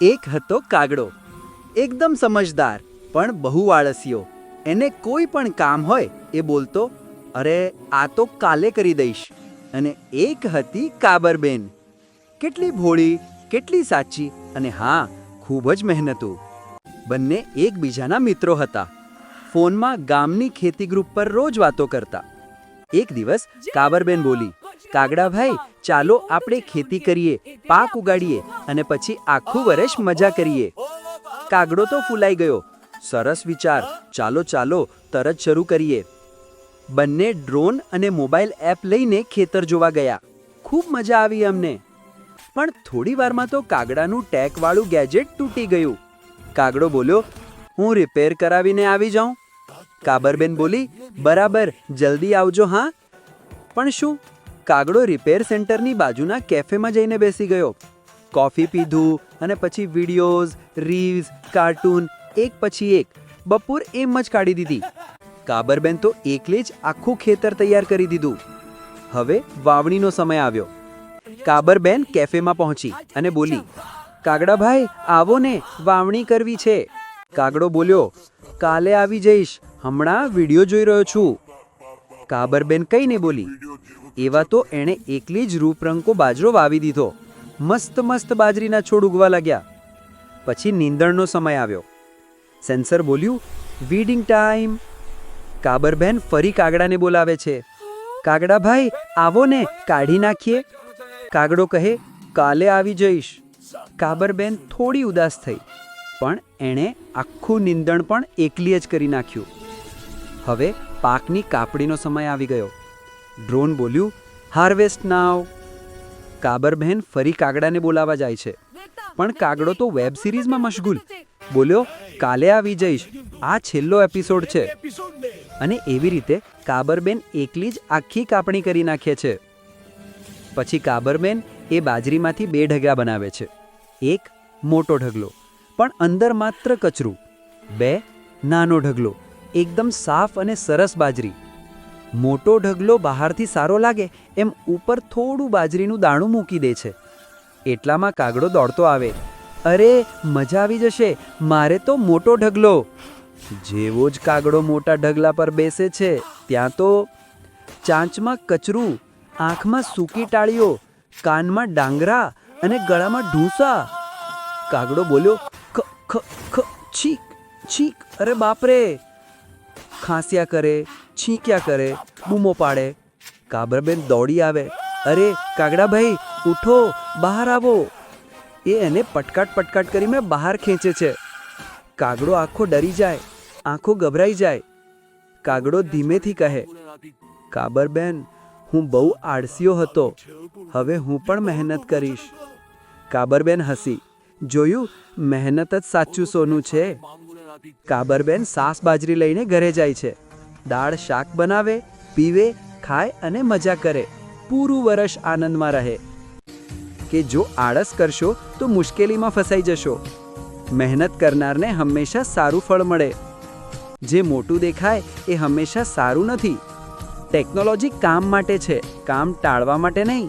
એક હતો કાગડો. એકદમ સમજદાર, પણ બહુ આળસીઓ. એને કોઈ પણ કામ હોય એ બોલતો, અરે, આ તો કાલે કરી દઈશ. અને એક હતી કાબરબેન. કેટલી ભોળી, કેટલી સાચી અને હા, ખૂબ જ મહેનતુ. બંને એકબીજાના મિત્રો હતા. ફોનમાં ગામની ખેતી ગ્રુપ પર રોજ વાતો કરતા. એક દિવસ કાબરબેન બોલી કાગડાભાઈ ચાલો આપણે ખેતી કરીએ, પાક ઉગાડીએ અને પછી આખું વર્ષ મજા કરીએ. કાગડો તો ફૂલાઈ ગયો. સરસ વિચાર. ચાલો ચાલો, તરત શરૂ કરીએ. બંને ડ્રોન અને મોબાઈલ એપ લઈને ખેતર જોવા ગયા. ખૂબ મજા આવી અમને. પણ થોડી વારમાં તો કાગડાનું ટેકવાળું ગેજેટ તૂટી ગયું. કાગડો બોલ્યો, હું રિપેર કરાવીને આવી જાઉં. કાબરબેન બોલી, બરાબર, જલ્દી આવજો, હા. પણ શું? કાગડો રિપેર સેન્ટરની બાજુના કેફેમાં જઈને બેસી ગયો. કોફી પીધું અને પછી વિડીયોઝ રીલ્સ કાર્ટૂન એક પછી એક, બપોર એમ જ કાઢી દીધી. કાબરબેન તો એકલે જ આખું ખેતર તૈયાર કરી દીધું. હવે વાવણીનો સમય આવ્યો. કાબરબેન કેફેમાં પહોંચી અને બોલી કાગડાભાઈ આવો ને, વાવણી કરવી છે. કાગડો બોલ્યો, કાલે આવી જઈશ. હમણાં વીડિયો જોઈ રહ્યો છું. કાબરબેન કઈ ને બોલી એવા તો એણે એકલી જ રૂપરંગો બાજરો વાવી દીધો. મસ્ત મસ્ત બાજરીના છોડ ઉગવા લાગ્યા. પછી નીંદણનો સમય આવ્યો. સેન્સર બોલ્યું વીડિંગ ટાઈમ કાબરબેન ફરી કાગડાને બોલાવે છે. કાગડાભાઈ આવો ને, કાઢી નાખીએ. કાગડો કહે, કાલે આવી જઈશ. કાબરબેન થોડી ઉદાસ થઈ, પણ એણે આખું નિંદણ પણ એકલીએ જ કરી નાખ્યું. હવે પાકની કાપડીનો સમય આવી ગયો. ડ્રોન બોલ્યું હાર્વેસ્ટ નાવ કાબરબહેન ફરી કાગડાને બોલાવા જાય છે. પણ કાગડો તો વેબ સિરીઝમાં મશગુલ. બોલ્યો, કાલે આવી જઈશ. આ છેલ્લો એપિસોડ છે. અને એવી રીતે કાબરબેન એકલી જ આખી કાપણી કરી નાખે છે. પછી કાબરબેન એ બાજરીમાંથી બે ઢગલા બનાવે છે. એક મોટો ઢગલો, પણ અંદર માત્ર કચરું. બે નાનો ઢગલો, એકદમ સાફ અને સરસ બાજરી. મોટો ઢગલો બહારથી સારો લાગે એમ ઉપર થોડું બાજરીનું દાણું મૂકી દે છે. એટલામાં કાગડો દોડતો આવે. અરે, મજા આવી જશે. મારે તો મોટો ઢગલો. જેવો જ કાગડો મોટા ઢગલા પર બેસે છે, ત્યાં તો ચાંચમાં કચરું, આંખમાં સૂકી ટાળીઓ, કાનમાં ડાંગરા અને ગળામાં ઢૂંસા. કાગડો બોલ્યો, ખ ખ છીક છીક, અરે બાપરે. ખાંસ્યા કરે છીંક્યા કરે, બૂમો પાડે. કાબરબેન દોડી આવે. અરે, કાગડાભાઈ, ઉઠો, બહાર આવો. એ એને પટકાટ પટકાટ કરીને બહાર ખેંચે છે. કાગડો આખો ડરી જાય, આંખો ગભરાઈ જાય. કાગડો ધીમેથી કહે, કાબરબેન, હું બહુ આળસીયો હતો. હવે હું પણ મહેનત કરીશ. કાબરબેન હસી, જોયું? મહેનત જ સાચું સોનું છે. કાબરબેન સાસ બાજરી લઈને ઘરે જાય છે. દાળ શાક બનાવે, પીવે, ખાય અને મજા કરે. પૂરું વર્ષ આનંદમાં રહે. કે જો આળસ કરશો તો મુશ્કેલીમાં ફસાઈ જશો. મહેનત કરનારને હંમેશા સારું ફળ મળે. જે મોટું દેખાય એ હંમેશા સારું નથી. ટેકનોલોજી કામ માટે છે, કામ ટાળવા માટે નહીં.